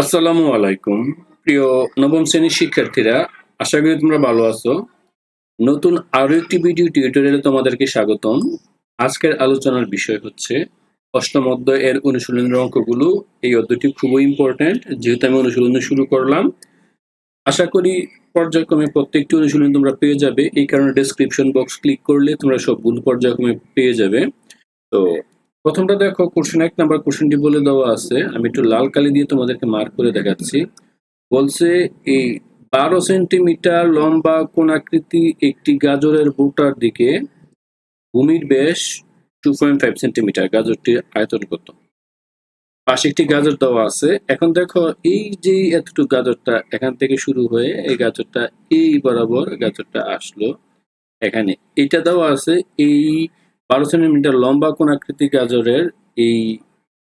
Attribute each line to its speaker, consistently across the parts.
Speaker 1: আসসালামু আলাইকুম। প্রিয় নবম শ্রেণির শিক্ষার্থীরা, আশা করি তোমরা ভালো আছো। নতুন আরও একটি ভিডিও টিউটোরিয়ালে তোমাদেরকে স্বাগতম। আজকের আলোচনার বিষয় হচ্ছে, অষ্টম অধ্যায় এর অনুশীলনের অঙ্কগুলো। এই অধ্যায়টি খুবই ইম্পর্ট্যান্ট যেহেতু আমি অনুশীলন শুরু করলাম। আশা করি পর্যায়ক্রমে প্রত্যেকটি অনুশীলন তোমরা পেয়ে যাবে। এই কারণে ডেসক্রিপশন বক্স ক্লিক করলে তোমরা সবগুলো পর্যায়ক্রমে পেয়ে যাবে। তো প্রথমটা দেখো কোশ্চেন এক নাম্বার কোশ্চেনটি বলে দেওয়া আছে। আমি একটু লাল কালি দিয়ে তোমাদেরকে মার্ক করে দেখাচ্ছি। বলছে এই বারো সেন্টিমিটার লম্বা কোন আকৃতি একটি গাজরের বুটার দিকে? ভূমির বেশ টু পয়েন্ট ফাইভ সেন্টিমিটার গাজরটির আয়তন কত পাশে একটি গাজর দেওয়া আছে। এখন দেখো, এই যে এতটুকু গাজরটা এখান থেকে শুরু হয়ে এই গাজরটা এই বরাবর গাজরটা আসলো এখানে। এটা দেওয়া আছে, এই বারো সেন্টিমিটার লম্বা কোন আকৃতি গাজরের এই,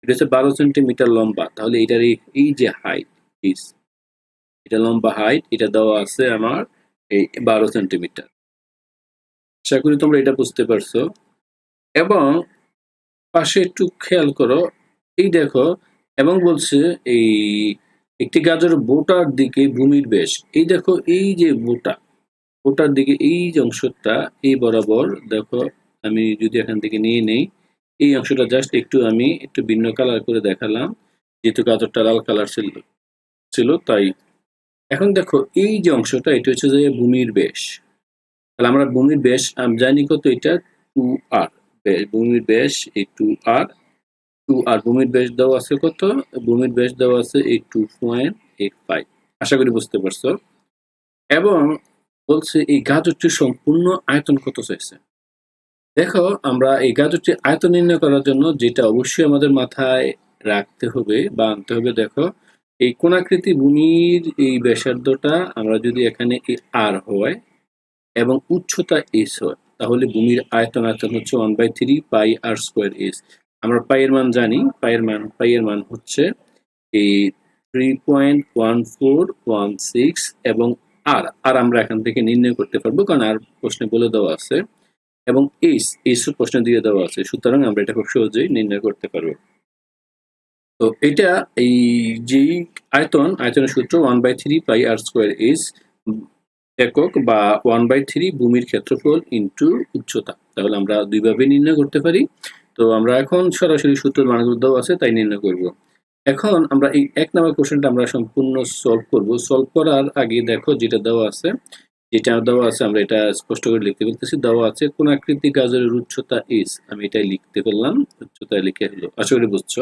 Speaker 1: এটা হচ্ছে বারো সেন্টিমিটার লম্বা। তাহলে এটার এই যে হাইট ইস এটা লম্বা হাইট এটা দেওয়া আছে আমার এই বারো সেন্টিমিটার। আশা করি তোমরা এটা বুঝতে পারছ। এবং পাশে একটু খেয়াল করো, এই দেখো, এবং বলছে এই একটি গাজর বোটার দিকে ভূমির বেশ। এই দেখো, এই যে বোটা, বোটার দিকে এই যে অংশটা, এই বরাবর দেখো আমি যদি এখান থেকে নিয়ে নেই, এই অংশটা জাস্ট একটু আমি একটু ভিন্ন কালার করে দেখালাম, যেহেতু গাজরটা লাল কালার ছিল ছিল, তাই। এখন দেখো, এই যে অংশটা, এটা হচ্ছে যে ভূমির বেশ। তাহলে আমরা ভূমির বেশ, আমি জানি কত এটা? টু আর ভূমির বেশ, এই টু আর টু আর ভূমির বেশ দেওয়া আছে কত? ভূমির বেশ দেওয়া আছে এই টু পয়েন্ট এইট ফাইভ আশা করি বুঝতে পারছ। এবং বলছে এই গাজরটির সম্পূর্ণ আয়তন কত চাইছে? দেখো, আমরা এই গাজরটির আয়তন নির্ণয় করার জন্য যেটা অবশ্যই আমাদের মাথায় রাখতে হবে বা আনতে হবে, দেখো, এই কোনাকৃতি ভূমির এই ব্যাসার্ধটা আমরা যদি এখানে আর হয় এবং উচ্চতা এস হয়, তাহলে ভূমির আয়তন আয়তন হচ্ছে one by three pi r square S আমরা পাইয়ের মান জানি পাইয়ের মান পাইয়ের মান হচ্ছে এই three point one four one six এবং আর আর আমরা এখান থেকে নির্ণয় করতে পারব, কারণ আর প্রশ্নে বলে দেওয়া আছে। এবং এইস এইস প্রশ্ন দিয়ে দেওয়া আছে। সুতরাং আমরা এটা খুব সহজেই নির্ণয় করতে পারব। তো এটা এই যেই আয়তন, আয়তনের সূত্র one by three pi r square is একক বা ওয়ান বাই থ্রি ভূমির ক্ষেত্রফল ইন্টু উচ্চতা। তাহলে আমরা দুইভাবে নির্ণয় করতে পারি। তো আমরা এখন সরাসরি সূত্র মানগুলো দেওয়া আছে, তাই নির্ণয় করব। এখন আমরা এই এক নম্বর কোশ্চেনটা আমরা সম্পূর্ণ সলভ করব। সলভ করার আগে দেখো যেটা দেওয়া আছে যেটা দেওয়া আছে, আমরা এটা স্পষ্ট করে লিখতে বলতেছি, দেওয়া আছে, কোন আকৃতি গাজরের উচ্চতা ইস আমি এটাই লিখতে পেলাম উচ্চতা লিখে হলো, আশা করি বুঝছ।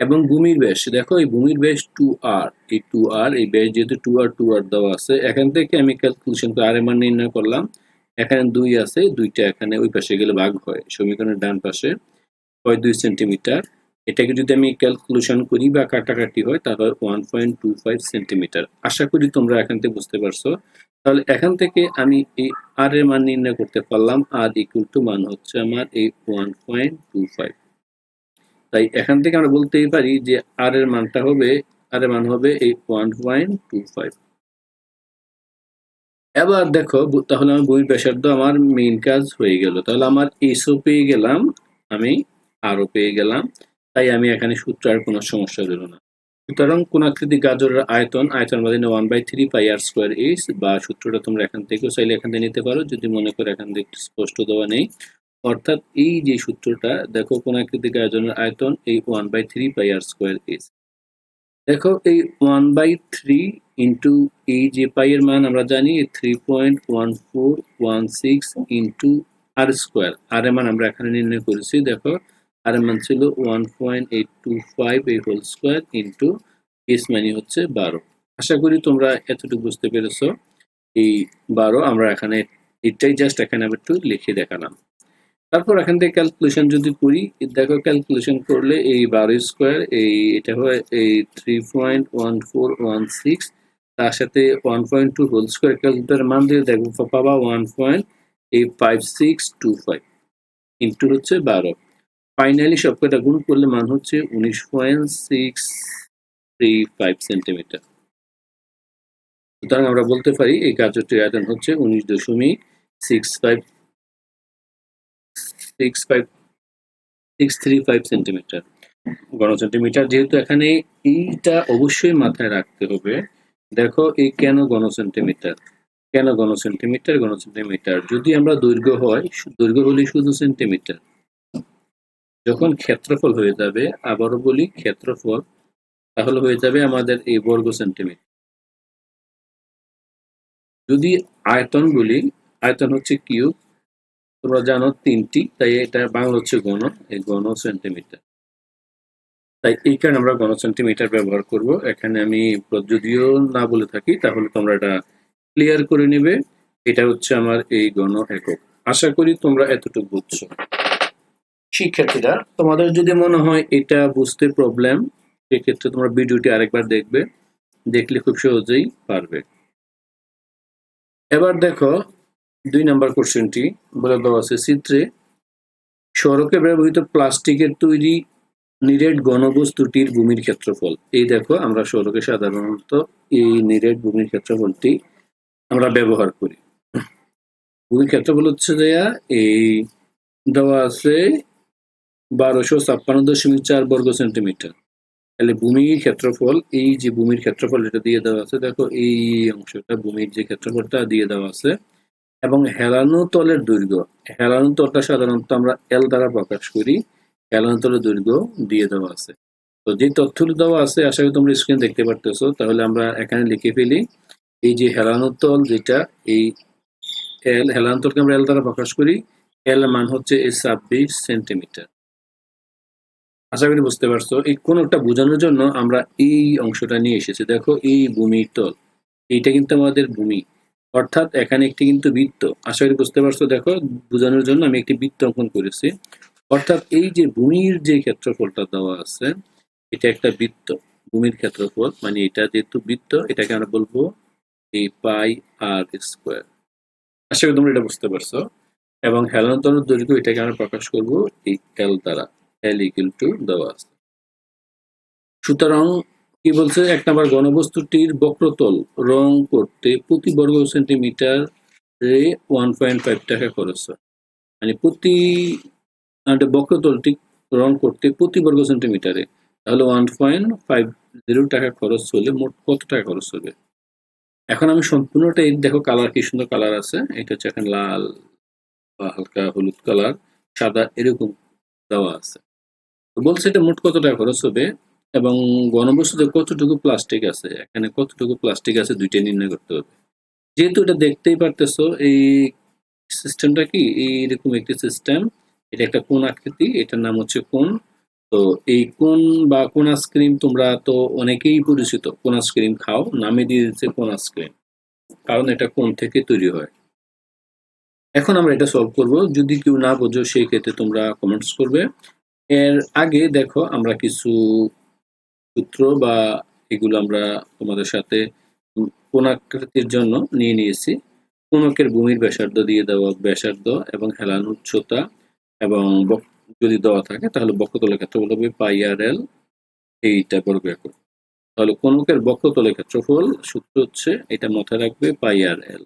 Speaker 1: এবং ভূমির ব্যাস, দেখো এই ভূমির ব্যাস টু আর এই টু আর এই ব্যাস যেহেতু টু আর টু আর দেওয়া আছে, এখান থেকে আমি ক্যালকুলেশন করে আর এর মান নির্ণয় করলাম, এখানে দুই আছে, দুইটা এখানে ওই পাশে গেলে ভাগ হয়, সমীকরণের ডান পাশে, হয় দুই সেন্টিমিটার এটাকে যদি আমি ক্যালকুলেশন করি বা কাটাকাটি হয়, তাহলে one point two five centimetre আশা করি তোমরা এখান থেকে বুঝতে পারছ। তাহলে এখান থেকে আমি এই আর এর মান নির্ণয় করতে পারলাম আর ইকুয়াল টু মান হচ্ছে আমার এই ওয়ান পয়েন্ট টু ফাইভ তাই এখান থেকে আমরা বলতেই পারি যে আর এর মানটা হবে আর এর মান হবে এই ওয়ান পয়েন্ট টু ফাইভ এবার দেখো তাহলে আমার বইয়ের ব্যাসার্ধ আমার মেইন কাজ হয়ে গেল। তাহলে আমার এসও পেয়ে গেলাম, আমি আরও পেয়ে গেলাম। তাই আমি এখানে সূত্র আর কোনো সমস্যা হলো না। সুতরাং কোন আকৃতি গাজরের আয়তন আয়তন বাদে one by three pi r square H বা সূত্রটা তোমরা এখান থেকেও চাইলে এখান থেকে নিতে পারো, যদি মনে করো এখান থেকে স্পষ্ট দেওয়া নেই। অর্থাৎ এই যে সূত্রটা, দেখো কোন আকৃতি গাজনের আয়তন, এই one by three pi r square H দেখো এই ওয়ান বাই থ্রি ইন্টু এই যে পাইয়ের মান আমরা জানি three point one four one six into r square r এর মান আমরা এখানে নির্ণয় করেছি, দেখো আর এর মান ছিল one point eight two five এই হোল স্কোয়ার ইন্টু এস মানে হচ্ছে বারো। আশা করি তোমরা এতটুকু বুঝতে পেরেছ। এই বারো আমরা এখানে, এটাই জাস্ট এখানে আমি একটু লিখে দেখালাম। তারপর এখান থেকে ক্যালকুলেশন যদি করি, দেখো ক্যালকুলেশন করলে এই বারো স্কোয়ার এই এটা হয় এই three point one four one six তার সাথে one point two whole square calculator মান দিয়ে দেখব পাবা ওয়ান পয়েন্ট এই five six two five into হচ্ছে বারো। ফাইনালি সব কটা গুণ করলে মান হচ্ছে উনিশ point six three five centimetre সুতরাং আমরা বলতে পারি এই গাজরটির আয়তন হচ্ছে উনিশ দশমিক six five six five six three five centimetre গণ সেন্টিমিটার যেহেতু এখানে এইটা অবশ্যই মাথায় রাখতে হবে। দেখো এই কেন গণ সেন্টিমিটার কেন গণ সেন্টিমিটার গণ সেন্টিমিটার যদি আমরা দৈর্ঘ্য হয়, দৈর্ঘ্য হলে শুধু সেন্টিমিটার যখন ক্ষেত্রফল হয়ে যাবে, আবারও বলি ক্ষেত্রফল, তাহলে হয়ে যাবে আমাদের এই বর্গ সেন্টিমিটার যদি আয়তন বলি, আয়তন হচ্ছে কিউব, তোমরা জানো তিনটি, তাই এটা বাংলা হচ্ছে গণ এই গণ সেন্টিমিটার তাই এই কারণে আমরা গণ সেন্টিমিটার ব্যবহার করব। এখানে আমি যদিও না বলে থাকি, তাহলে তোমরা এটা ক্লিয়ার করে নেবে। এটা হচ্ছে আমার এই গণ একক। আশা করি তোমরা এতটুকু বুঝছ। শিক্ষার্থীরা, তোমাদের যদি মনে হয় এটা বুঝতে প্রবলেম সেক্ষেত্রে তোমরা ভিডিওটি আরেকবার দেখবে, দেখলে খুব সহজেই পারবে। এবার দেখো, দুই নাম্বার কোশ্চেনটি বলে দেওয়া আছে, চিত্রে, সড়কে ব্যবহৃত প্লাস্টিকের তৈরি নিরেট ঘনবস্তুটির ভূমির ক্ষেত্রফল। এই দেখো, আমরা সড়কে সাধারণত এই নিরেট ভূমির ক্ষেত্রফলটি আমরা ব্যবহার করি। ভূমির ক্ষেত্রফল হচ্ছে দেয়া এই দেওয়া আছে বারোশো ছাপ্পান্ন দশমিক চার বর্গ সেন্টিমিটার তাহলে ভূমির ক্ষেত্রফল, এই যে ভূমির ক্ষেত্রফল এটা দিয়ে দেওয়া আছে, দেখো এই অংশটা ভূমির যে ক্ষেত্রফলটা দিয়ে দেওয়া আছে, এবং হেলানো তলের দৈর্ঘ্য, হেলানো তলটা সাধারণত আমরা এল দ্বারা প্রকাশ করি, হেলানো তলের দৈর্ঘ্য দিয়ে দেওয়া আছে। তো যে তথ্যটি দেওয়া আছে, আশা করি তোমরা স্ক্রিন দেখতে পারতেছো, তাহলে আমরা এখানে লিখে ফেলি, এই যে হেলানো তল যেটা, এই এল হেলানো তলকে আমরা এল দ্বারা প্রকাশ করি এল মান হচ্ছে এই ছাব্বিশ সেন্টিমিটার। আশা করি বুঝতে পারছ। এই কোনটা বোঝানোর জন্য আমরা এই অংশটা নিয়ে এসেছি। দেখো, এই ভূমির তল, এইটা কিন্তু আমাদের ভূমি। অর্থাৎ এখানে একটি কিন্তু বৃত্ত। আশা করি বুঝতে পারছ, দেখো, বোঝানোর জন্য আমি একটি বৃত্ত অঙ্কন করেছি। অর্থাৎ এই যে ভূমির যে ক্ষেত্রফলটা দেওয়া আছে, এটা একটা বৃত্ত, ভূমির ক্ষেত্রফল। মানে এটা যেহেতু বৃত্ত, এটাকে আমরা বলব এই পাই আর স্কোয়ার। আশা করি তোমরা এটা বুঝতে পারছ। এবং হেলানোতর দৈর্ঘ্য এটাকে আমরা প্রকাশ করব এই এল দ্বারা। এল ইকুয়াল টু দেওয়া আছে। সুতরাং কি বলছে? এক নম্বর ঘনবস্তুটির বক্রতল রং করতে প্রতি বর্গ সেন্টিমিটার ওয়ান পয়েন্ট ফাইভ টাকা খরচ হয়। মানে প্রতি একটা বক্রতলটি রং করতে প্রতি বর্গ সেন্টিমিটারে তাহলে ওয়ান পয়েন্ট ফাইভ জিরো টাকা খরচ হলে মোট কত টাকা খরচ হবে? এখন আমি সম্পূর্ণটা এই দেখো কালার কি সুন্দর কালার আছে। এটা হচ্ছে এখন লাল বা হালকা হলুদ কালার, সাদা এরকম দেওয়া আছে। বলছে এটা মোট কত টাকা খরচ হবে? এবং গণবস্তুতে কতটুকু প্লাস্টিক আছে? এখানে কতটুকু প্লাস্টিক আছে দুইটাই নির্ণয় করতে হবে। যেহেতু এটা দেখতেই পারতেছো, এই সিস্টেমটা কি? এইরকম একটি সিস্টেম এটা একটা কোন আকৃতি? এটার নাম হচ্ছে কোন? তো এই কোন বা কোন আইসক্রিম তোমরা তো অনেকেই পরিচিত। কোন আইসক্রিম খাও, নামে দিয়ে দিচ্ছে কোন আইসক্রিম কারণ এটা কোন থেকে তৈরি হয়। এখন আমরা এটা সলভ করব। যদি কেউ না বোঝো, সেই ক্ষেত্রে তোমরা কমেন্টস করবে। এর আগে দেখো আমরা কিছু সূত্র বা এগুলো আমরা তোমাদের সাথে কোনাকৃতির জন্য নিয়ে নিয়েছি। কোণকের ভূমির ব্যাসার্ধ দিয়ে দেওয়া ব্যাসার্ধ এবং হেলান উচ্চতা এবং যদি দেওয়া থাকে তাহলে বক্ষতলের ক্ষেত্রফল হবে পাই আর এল। এইটা বর্গ একক তাহলে কোণকের বক্ষতলের ক্ষেত্রফল সূত্র হচ্ছে, এটা মাথায় রাখবে পাই আর এল।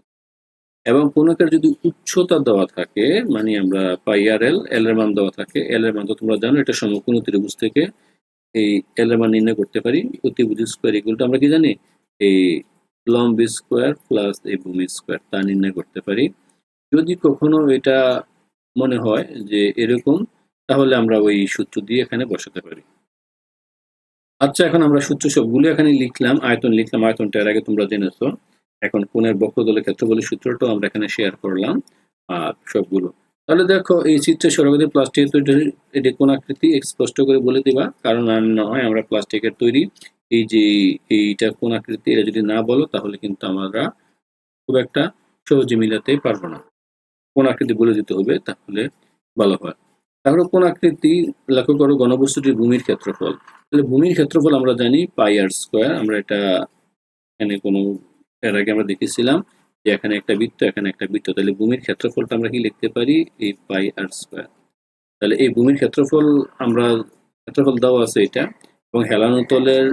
Speaker 1: এবং কোণকের যদি উচ্চতা দেওয়া থাকে মানে আমরা পাই আর এল এল এর মান দেওয়া থাকে এল এর মান তো তোমরা জানো, এটা সমকোণ ত্রিভুজ থেকে এই এল এর মান নির্ণয় করতে পারি। অতিভুজ স্কোয়ার ইকুয়ালটা আমরা কি জানি? এই লম্ব স্কোয়ার প্লাস এই ভূমি স্কোয়ার তা নির্ণয় করতে পারি। যদি কখনো এটা মনে হয় যে এরকম, তাহলে আমরা ওই সূত্র দিয়ে এখানে বসাতে পারি। আচ্ছা এখন আমরা সূত্র সবগুলো এখানে লিখলাম, আয়তন লিখলাম, আয়তনটা এর আগে তোমরা জেনেছো। এখন কোণের বক্রতলের ক্ষেত্রফলের সূত্রটাও আমরা এখানে শেয়ার করলাম, আর সবগুলো। তাহলে দেখো, এই চিত্রে সরকারি প্লাস্টিকের তৈরি এটি কোন আকৃতি? স্পষ্ট করে বলে দিবা, কারণ আর নয়, আমরা প্লাস্টিকের তৈরি। এই যে, এইটা কোন আকৃতি, এটা যদি না বলো, তাহলে কিন্তু আমরা খুব একটা সহজে মিলাতে পারব না। কোন আকৃতি বলে দিতে হবে, তাহলে ভালো হয়। তাহলে কোন আকৃতি? লক্ষ্য করো গণবস্তুটির ভূমির ক্ষেত্রফল। তাহলে ভূমির ক্ষেত্রফল আমরা জানি পাই আর স্কোয়ার আমরা এটা এখানে কোনো এর আগে আমরা দেখেছিলাম যে এখানে একটা বৃত্ত, এখানে একটা বৃত্ত। তাহলে ভূমির ক্ষেত্রফলটা আমরা কি লিখতে পারি? এই পাই আর স্কোয়ার তাহলে এই ভূমির ক্ষেত্রফল আমরা, ক্ষেত্রফল দেওয়া আছে এটা, এবং হেলানো তলের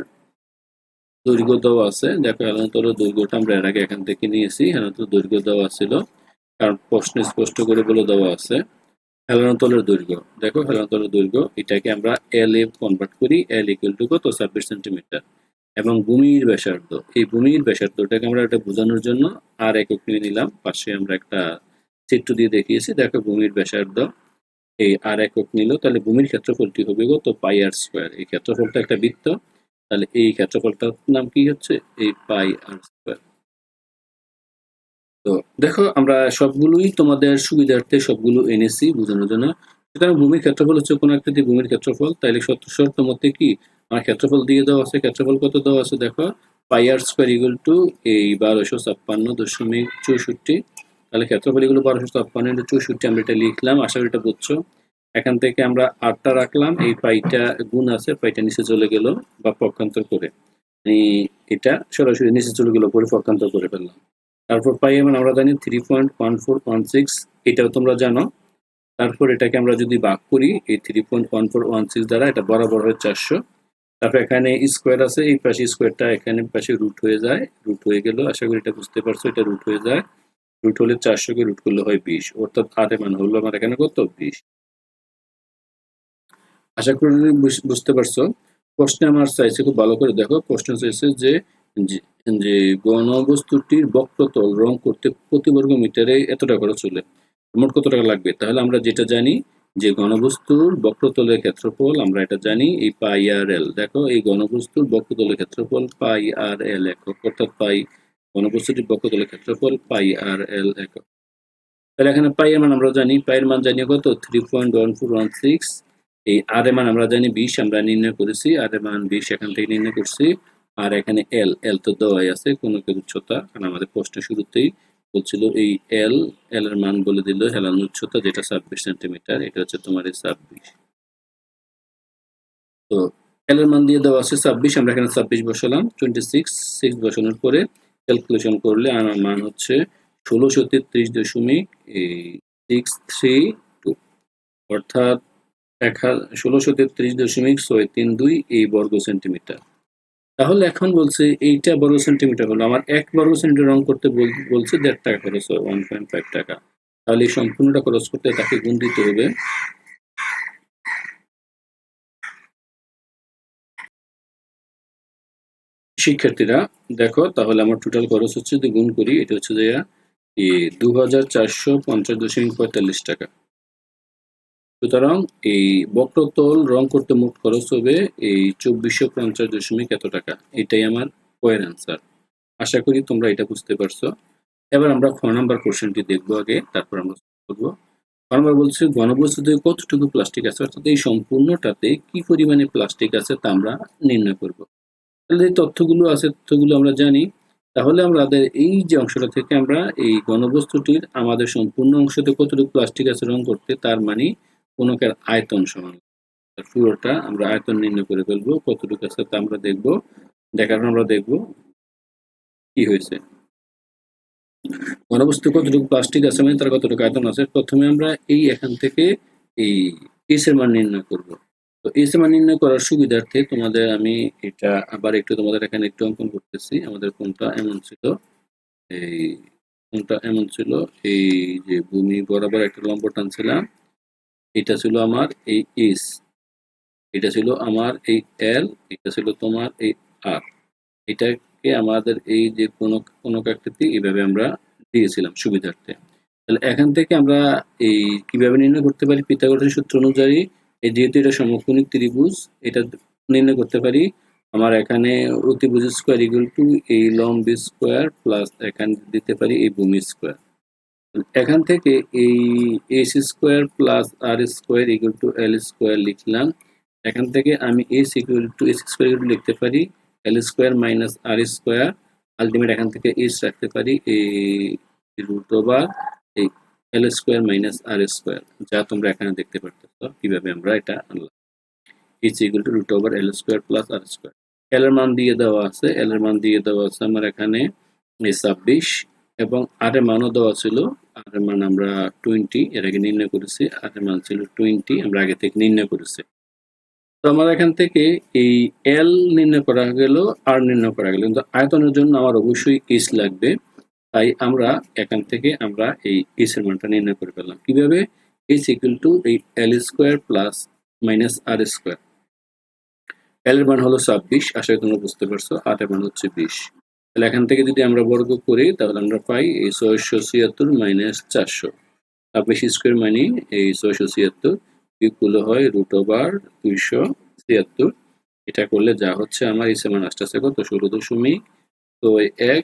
Speaker 1: দৈর্ঘ্য দেওয়া আছে। দেখো হেলানো তলের দৈর্ঘ্যটা আমরা এর আগে এখান থেকে নিয়েছি। হেলানো তলের দৈর্ঘ্য দেওয়া ছিল, কারণ প্রশ্নে স্পষ্ট করে বলে দেওয়া আছে। হেলানো তলের দৈর্ঘ্য। দেখো হেলানো তলের দৈর্ঘ্য, এটাকে আমরা এল এ কনভার্ট করি। এল ইকুয়াল টু কত? ছাব্বিশ সেন্টিমিটার এবং ভূমির ব্যাসার্ধ। এই ভূমির ব্যাসার্ধটাকে আমরা এটা বোঝানোর জন্য আর একক নিয়ে নিলাম। পাশে আমরা একটা চিত্র দিয়ে দেখিয়েছি। দেখো ভূমির ব্যাসার্ধ। এই আর একক নিল, তাহলে ভূমির ক্ষেত্রফলটি হবে কত? Pi r square. এই ক্ষেত্রফলটা একটা বৃত্ত। তাহলে এই ক্ষেত্রফলটার নাম কি হচ্ছে? এই পাই আর স্কোয়ার। তো দেখো, আমরা সবগুলোই তোমাদের সুবিধার্থে সবগুলো এনেছি বোঝানোর জন্য। সুতরাং ভূমির ক্ষেত্রফল হচ্ছে কোনো একটা ভূমির ক্ষেত্রফল। তাইলে সত্য শর্ত মধ্যে কি? আমার ক্ষেত্রফল দিয়ে দেওয়া আছে, ক্ষেত্রফল কত দেওয়া আছে দেখো, pi r square equal to এই বারোশো ছাপ্পান্ন দশমিক চৌষট্টি। তাহলে ক্ষেত্রফল এগুলো বারোশো ছাপ্পান্ন ইন্টু চৌষট্টি, আমরা এটা লিখলাম, আশা করি এটা বুঝছ। এখান থেকে আমরা আটটা রাখলাম, এই পাইটা গুণ আছে, পাইটা নিচে চলে গেল বা পক্ষান্তর করে। এটা সরাসরি নিচে চলে গেল, পরে পক্ষান্তর করে ফেললাম। তারপর পাই এমন আমরা জানি three point one four one six এটাও তোমরা জানো। তারপর এটাকে আমরা যদি ভাগ করি, এই three point one four one six দ্বারা এটা বরাবর হয় চারশো। তারপর এখানে স্কোয়ার আছে, এই পাশে স্কোয়ারটা এখানে পাশে রুট হয়ে যায়। রুট হয়ে গেল, আশা করি এটা বুঝতে পারছ, এটা রুট হয়ে যায়। রুট হলে চারশোকে রুট করলে হয় বিশ। অর্থাৎ আর মান হলো আমার এখানে কত? বিশ। আশা করি বুঝ- বুঝতে পারছ। প্রশ্নে আমার চাইছে, খুব ভালো করে দেখো, প্রশ্ন চাইছে যে, যে- যে গণবস্তুটির বক্রতল রং করতে প্রতি বর্গ মিটারে এত টাকা খরচ হলে মোট কত টাকা লাগবে? তাহলে আমরা যেটা জানি যে ঘনবস্তুর বক্রতলের ক্ষেত্রফল, আমরা এটা জানি, এই পাই আর এল। দেখো, এই ঘনবস্তুর বক্রতলের ক্ষেত্রফল পাই আর এল একক, অর্থাৎ পাই, ঘনবস্তুটির বক্রতলের ক্ষেত্রফল পাই আর এল একক। তাহলে এখানে পাই এর মান আমরা জানি পাইয়ের মান জানি কত? Three point one four one six এই আর এর মান আমরা জানি বিশ, আমরা নির্ণয় করেছি, আর এর মান বিশ এখান থেকে নির্ণয় করছি। আর এখানে এল এল তো দেওয়াই আছে, কোনো কেউ উচ্চতা। কারণ আমাদের প্রশ্ন শুরুতেই বলছিল এই এল এল এর মান বলে দিল হেলানোর উচ্চতা, যেটা ছাব্বিশ সেন্টিমিটার, এটা হচ্ছে তোমার এই ছাব্বিশ। তো এল এর মান দিয়ে দেওয়া আছে ছাব্বিশ, আমরা এখানে ছাব্বিশ বসালাম টোয়েন্টি সিক্স সিক্স বসানোর পরে ক্যালকুলেশন করলে আমার মান হচ্ছে ষোলোশো তেত্রিশ দশমিক এই সিক্স থ্রি টু অর্থাৎ এক ষোলোশো তেত্রিশ দশমিক ছয় তিন দুই এই বর্গ সেন্টিমিটার। তাহলে এখন বলছে এইটা বর্গ সেন্টিমিটার হলো। আমার এক বর্গ সেন্টিমিটার রং করতে বলছে দেড় টাকা খরচ হয় ওয়ান পয়েন্ট ফাইভ টাকা। তাহলে এই সম্পূর্ণটা খরচ করতে তাকে গুণ দিতে হবে। শিক্ষার্থীরা, দেখো, তাহলে আমার টোটাল খরচ হচ্ছে, যদি গুণ করি, এটা হচ্ছে যে দু হাজার চারশো পঞ্চাশ দশমিক পঁয়তাল্লিশ টাকা। সুতরাং এই বক্রতল রং করতে মোট খরচ হবে এই চব্বিশশো পঞ্চাশ দশমিক এত টাকা। এটাই আমার পয়ের অ্যান্সার আশা করি তোমরা এটা বুঝতে পারছ। এবার আমরা খ নাম্বার কোশ্চেনটি দেখব আগে, তারপর আমরা করব। নাম্বার বলছে, ঘনবস্তুতে কতটুকু প্লাস্টিক আছে? অর্থাৎ এই সম্পূর্ণটাতে কি পরিমাণে প্লাস্টিক আছে তা আমরা নির্ণয় করব। তাহলে এই তথ্যগুলো আছে, তথ্যগুলো আমরা জানি। তাহলে আমাদের এই যে অংশটা থেকে আমরা এই ঘনবস্তুটির আমাদের সম্পূর্ণ অংশতে কতটুকু প্লাস্টিক আছে রং করতে, তার মানে কোনকের আয়তন সমান। পুরোটা আমরা আয়তন নির্ণয় করে ফেলব, কতটুকু আছে তা আমরা দেখব। দেখার আমরা দেখব কি হয়েছে। ঘনবস্তু কতটুকু প্লাস্টিক আছে মানে তার কতটুকু আয়তন আছে, প্রথমে আমরা এই এখান থেকে এই এসের মান নির্ণয় করব। তো এস মান নির্ণয় করার সুবিধার্থে তোমাদের আমি এটা আবার একটু তোমাদের এখানে একটু অঙ্কন করতেছি। আমাদের কোনটা এমন ছিল, এই কোনটা এমন ছিল, এই যে ভূমি বরাবর একটা লম্ব টানছিলাম এটা ছিল আমার এই এস এটা ছিল আমার এই এল, এটা ছিল তোমার এই আর। এটাকে আমাদের এই যে কোনো কোনো আকৃতি এইভাবে আমরা দিয়েছিলাম সুবিধার্থে। তাহলে এখান থেকে আমরা এই কীভাবে নির্ণয় করতে পারি পিথাগোরাসের সূত্র অনুযায়ী এই যেহেতু এটা সমকোণিক ত্রিভুজ, এটা নির্ণয় করতে পারি, আমার এখানে অতিভুজ স্কোয়ার ইকুয়াল টু এই লম্ব স্কোয়ার প্লাস এখানে দিতে পারি এই ভূমি স্কোয়ার এখান থেকে এই S square plus r square equal to L square লিখলাম। এখান থেকে আমি S equal to S square equal লিখতে পারি। L square minus r square ultimate এখান থেকে এস রাখতে পারি। এই রুট ওভার এই L square minus r square যা তোমরা এখানে দেখতে পারতেছো, কীভাবে আমরা এটা আনলাম। H equal to root over L square plus r square L এর মান দিয়ে দেওয়া আছে এল এর মান দিয়ে দেওয়া আছে আমার এখানে ছাব্বিশ। এবং আর এর মানও দেওয়া ছিল। আর এর মান আমরা টোয়েন্টি এর আগে নির্ণয় করেছি। আর এর মান ছিল টোয়েন্টি আমরা আগে থেকে নির্ণয় করেছি। তো আমার এখান থেকে এই এল নির্ণয় করা গেল আর নির্ণয় করা গেল। কিন্তু আয়তনের জন্য আমার অবশ্যই এস লাগবে। তাই আমরা এখান থেকে আমরা এই এইচ এর মানটা নির্ণয় করে ফেললাম। কীভাবে? ইজ ইকুয়াল টু এই L square plus minus r square L এর মান হলো ছাব্বিশ। আশা করি তোমরা বুঝতে পারছ। আর এর মান হচ্ছে বিশ। তাহলে এখান থেকে যদি আমরা বর্গ করি, তাহলে আমরা পাই এই ছয়শো ছিয়াত্তর মাইনাস চারশো। ছাব্বিশ স্কোয়ার মানে এই ছয়শো ছিয়াত্তর ইকুয়াল হয় রুট ওভার দুইশো ছিয়াত্তর। এটা করলে যা হচ্ছে, আমার এই সেমান আসতেছে কত? ষোলো দশমিক তো এক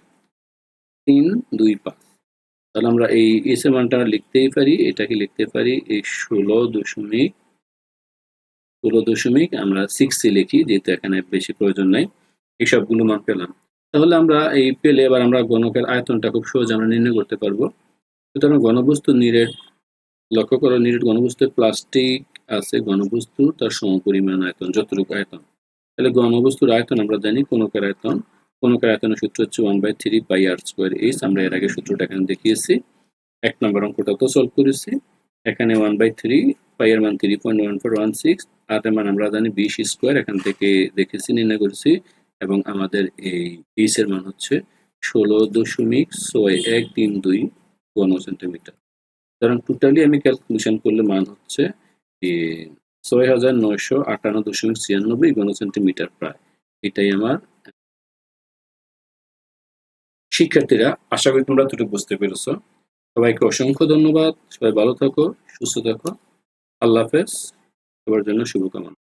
Speaker 1: তিন দুই পাঁচ। তাহলে আমরা এই এস মানটা লিখতেই পারি, এটাকে লিখতে পারি এই ষোলো দশমিক ষোলো দশমিক আমরা সিক্সটি লিখি, যেহেতু এখানে বেশি প্রয়োজন নাই। এই সবগুলো মান পেলাম। তাহলে আমরা এই পেলে এবার আমরা গণকের আয়তনটা খুব সহজে আমরা নির্ণয় করতে পারব। সুতরাং ঘনবস্তু নিরেট লক্ষ্য করো নিরেট ঘনবস্তু প্লাস্টিক আছে, ঘনবস্তু তার সমপরিমাণ আয়তন, যতটুকু আয়তন। তাহলে ঘনবস্তুর আয়তন আমরা জানি কোনকের আয়তন। কোনকের আয়তনের সূত্র হচ্ছে one by three pi r square H আমরা এর আগে সূত্রটা এখানে দেখিয়েছি। এক নম্বর অঙ্কটা তো সলভ করেছি। এখানে ওয়ান বাই থ্রি পাই এর মান three point one four one six r এর মান আমরা জানি বিশ স্কোয়ার এখান থেকে দেখেছি, নির্ণয় করেছি। এবং আমাদের এই এইচ মান হচ্ছে ষোলো দশমিক ছয় এক তিন দুই ঘন সেন্টিমিটার সুতরাং টোটালি আমি ক্যালকুলেশন করলে মান হচ্ছে ছয় হাজার নয়শো আটান্ন দশমিক ছিয়ানব্বই ঘন সেন্টিমিটার প্রায়। এটাই আমার শিক্ষার্থীরা, আশা করি তোমরা দুটো বুঝতে পেরেছ। সবাইকে অসংখ্য ধন্যবাদ। সবাই ভালো থাকো, সুস্থ থাকো। আল্লাহ হাফেজ। সবার জন্য শুভকামনা।